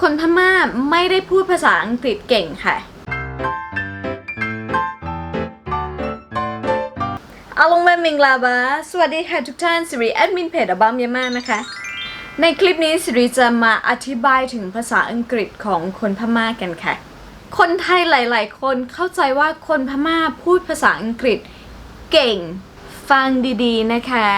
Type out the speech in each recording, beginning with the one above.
คนพม่าไม่ได้พูดภาษาอังกฤษเก่งค่ะ อาลงเวมิงลาบา สวัสดีค่ะทุกท่านสิริแอดมินเพจอบามยามานะคะ ในคลิปนี้สิริจะมาอธิบายถึงภาษาอังกฤษของคนพม่ากันค่ะ คนไทยหลาย ๆ คนเข้าใจว่าคนพม่าพูดภาษาอังกฤษเก่ง ฟังดี ๆ นะคะ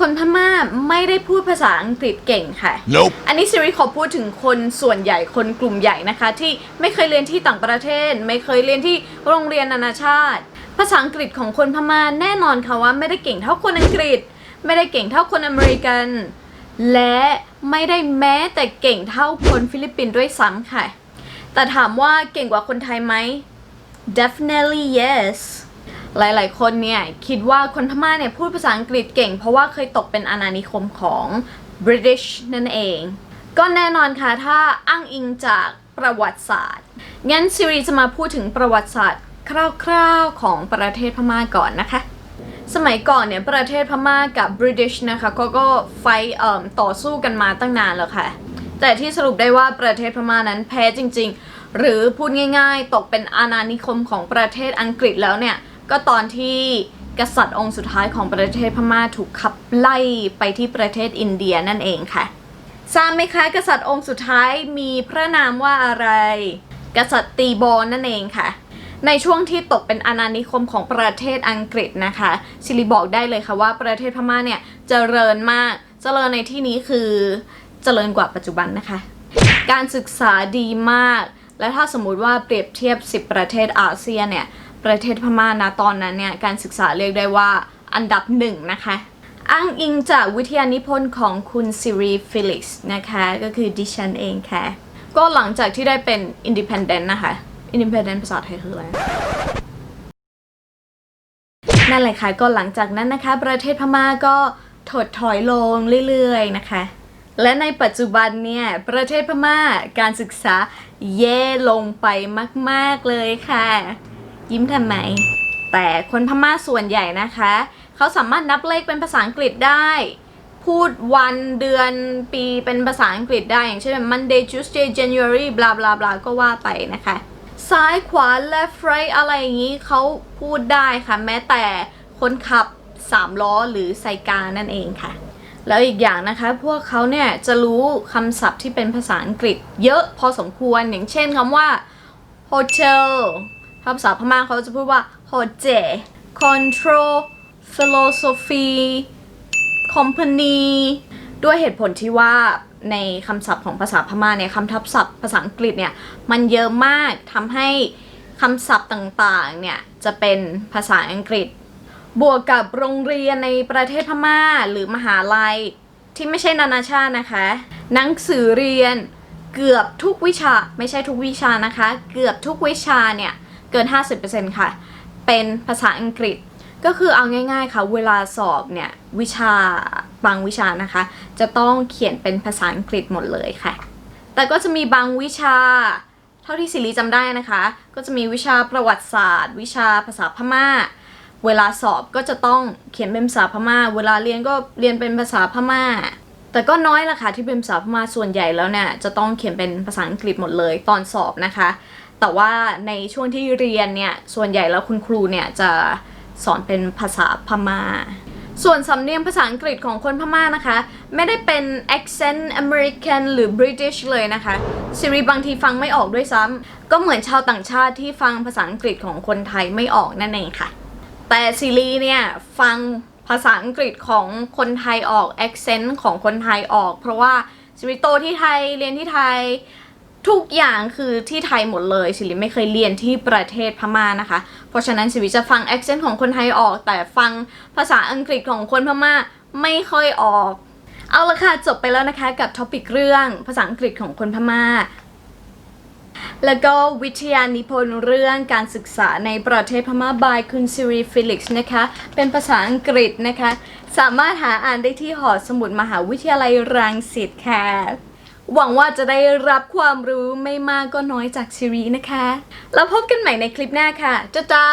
คนพม่าไม่ได้พูดภาษาอังกฤษเก่งค่ะ Nope. อันนี้ซิริขอพูดถึงคนส่วนใหญ่คนกลุ่มใหญ่นะคะ ที่ไม่เคยเรียนที่ต่างประเทศ ไม่เคยเรียนที่โรงเรียนนานาชาติ ภาษาอังกฤษของคนพม่าแน่นอนค่ะว่าไม่ได้เก่งเท่าคนอังกฤษ ไม่ได้เก่งเท่าคนอเมริกัน และไม่ได้แม้แต่เก่งเท่าคนฟิลิปปินส์ด้วยซ้ำค่ะ แต่ถามว่าเก่งกว่าคนไทยไหม definitely yes หลายๆ คนเนี่ยคิดว่าคนพม่าเนี่ยพูดภาษาอังกฤษเก่ง เพราะว่าเคยตกเป็นอาณานิคมของ British นั่นเอง ก็แน่นอนค่ะถ้าอ้างอิงจากประวัติศาสตร์ งั้นซีรีส์จะมาพูดถึงประวัติศาสตร์คร่าวๆของประเทศพม่าก่อนนะคะ สมัยก่อนเนี่ยประเทศพม่ากับ British นะคะเขาก็ไฟเอ่อต่อสู้กันมาตั้งนานแล้วค่ะ แต่ที่สรุปได้ว่าประเทศพม่านั้นแพ้จริง ๆ หรือพูดง่ายๆ ตกเป็นอาณานิคมของประเทศอังกฤษแล้วเนี่ย ก็ตอนที่กษัตริย์องค์สุดท้ายของประเทศพม่าถูกขับไล่ไปที่ประเทศอินเดียนั่นเองค่ะทราบไหมคะกษัตริย์องค์สุดท้ายมีพระนามว่าอะไร กษัตริย์ตีบอนั่นเองค่ะ ในช่วงที่ตกเป็นอาณานิคมของประเทศอังกฤษนะคะซิริบอกได้เลยค่ะว่าประเทศพม่าเนี่ยเจริญมากเจริญในที่นี้คือเจริญกว่าปัจจุบันนะคะ การศึกษาดีมาก และถ้าสมมุติว่าเปรียบเทียบ 10 ประเทศอาเซียนเนี่ย ประเทศพม่านะตอนนั้นเนี่ยการศึกษาเรียกได้ว่าอันดับหนึ่งนะคะอ้างอิงจากวิทยานิพนธ์ของคุณซิรีฟิลิกส์นะคะก็คือดิฉันเองค่ะ ก็หลังจากที่ได้เป็น independent นะคะ independent ภาษาไทยคืออะไรนั่นแหละค่ะก็หลังจากนั้นนะคะ ประเทศพม่าก็ถดถอยลงเรื่อยๆนะคะ และในปัจจุบันเนี่ย ประเทศพม่าการศึกษาแย่ลงไปมาก ๆ เลยค่ะ ยิ้มทำไม แต่คนพม่าส่วนใหญ่นะคะ เขาสามารถนับเลขเป็นภาษาอังกฤษได้ พูดวันเดือนปีเป็นภาษาอังกฤษได้ อย่างเช่น Monday Tuesday January บลาบลาบลาก็ว่าไปนะคะ ซ้ายขวา left right อะไรอย่างนี้เขาพูดได้ค่ะ แม้แต่คนขับสามล้อหรือไซกานั่นเองค่ะ แล้วอีกอย่างนะคะ พวกเขาเนี่ยจะรู้คำศัพท์ที่เป็นภาษาอังกฤษ เยอะพอสมควรอย่างเช่นคำว่า hotel ภาษาพม่าเขาจะพูดว่า hotel control philosophy company ด้วยเหตุผลที่ว่าในคำศัพท์ของภาษาพม่าเนี่ยคำทับศัพท์ภาษาอังกฤษเนี่ยมันเยอะมากทำให้คำศัพท์ต่างๆเนี่ยจะเป็นภาษาอังกฤษ บวกกับโรงเรียนในประเทศพม่าหรือมหาลัยที่ไม่ใช่นานาชาตินะคะ หนังสือเรียนเกือบทุกวิชาไม่ใช่ทุกวิชานะคะ เกือบทุกวิชาเนี่ย เกิน 50%ค่ะ เป็นภาษาอังกฤษ ก็คือเอาง่ายๆค่ะ เวลาสอบเนี่ย วิชาบางวิชานะคะ จะต้องเขียนเป็นภาษาอังกฤษหมดเลยค่ะ แต่ก็จะมีบางวิชา เท่าที่สิริจำได้นะคะ ก็จะมีวิชาประวัติศาสตร์ วิชาภาษาพม่า เวลาสอบก็จะต้องเขียนเป็นภาษาพม่า เวลาเรียนก็เรียนเป็นภาษาพม่าแต่ก็น้อยละค่ะที่เป็นภาษาพม่าส่วนใหญ่แล้วเนี่ยจะต้องเขียนเป็นภาษาอังกฤษหมดเลยตอนสอบนะคะ แต่ว่าในช่วงที่เรียนเนี่ย ส่วนใหญ่แล้วคุณครูเนี่ยจะสอนเป็นภาษาพม่า ส่วนสำเนียงภาษาอังกฤษของคนพม่านะคะ ไม่ได้เป็น accent American หรือ British เลยนะคะซีรีบางทีฟังไม่ออกด้วยซ้ำก็เหมือนชาวต่างชาติที่ฟังภาษาอังกฤษของคนไทยไม่ออกนั่นเองค่ะ แต่ซีรีเนี่ยฟังภาษาอังกฤษของคนไทยออก accent ของคนไทยออก เพราะว่าซีรีโตที่ไทยเรียนที่ไทย ทุกอย่างคือที่ไทยหมดเลยสิริไม่เคยเรียนที่ประเทศพม่านะคะ เพราะฉะนั้นสิริจะฟัง accent ของคนไทยออก แต่ฟังภาษาอังกฤษของคนพม่าไม่ค่อยออก เอาละค่ะจบไปแล้วนะคะกับท็อปิกเรื่องภาษาอังกฤษของคนพม่าแล้วก็วิทยานิพนธ์เรื่องการศึกษาในประเทศพม่า by คุณซิรีฟิลิกส์นะคะ เป็นภาษาอังกฤษนะคะ สามารถหาอ่านได้ที่หอสมุดมหาวิทยาลัยรังสิตค่ะ หวังว่าจะได้รับความรู้ไม่มากก็น้อยจากชิรีนะคะ แล้วพบกันใหม่ในคลิปหน้าค่ะ จ้าจ้า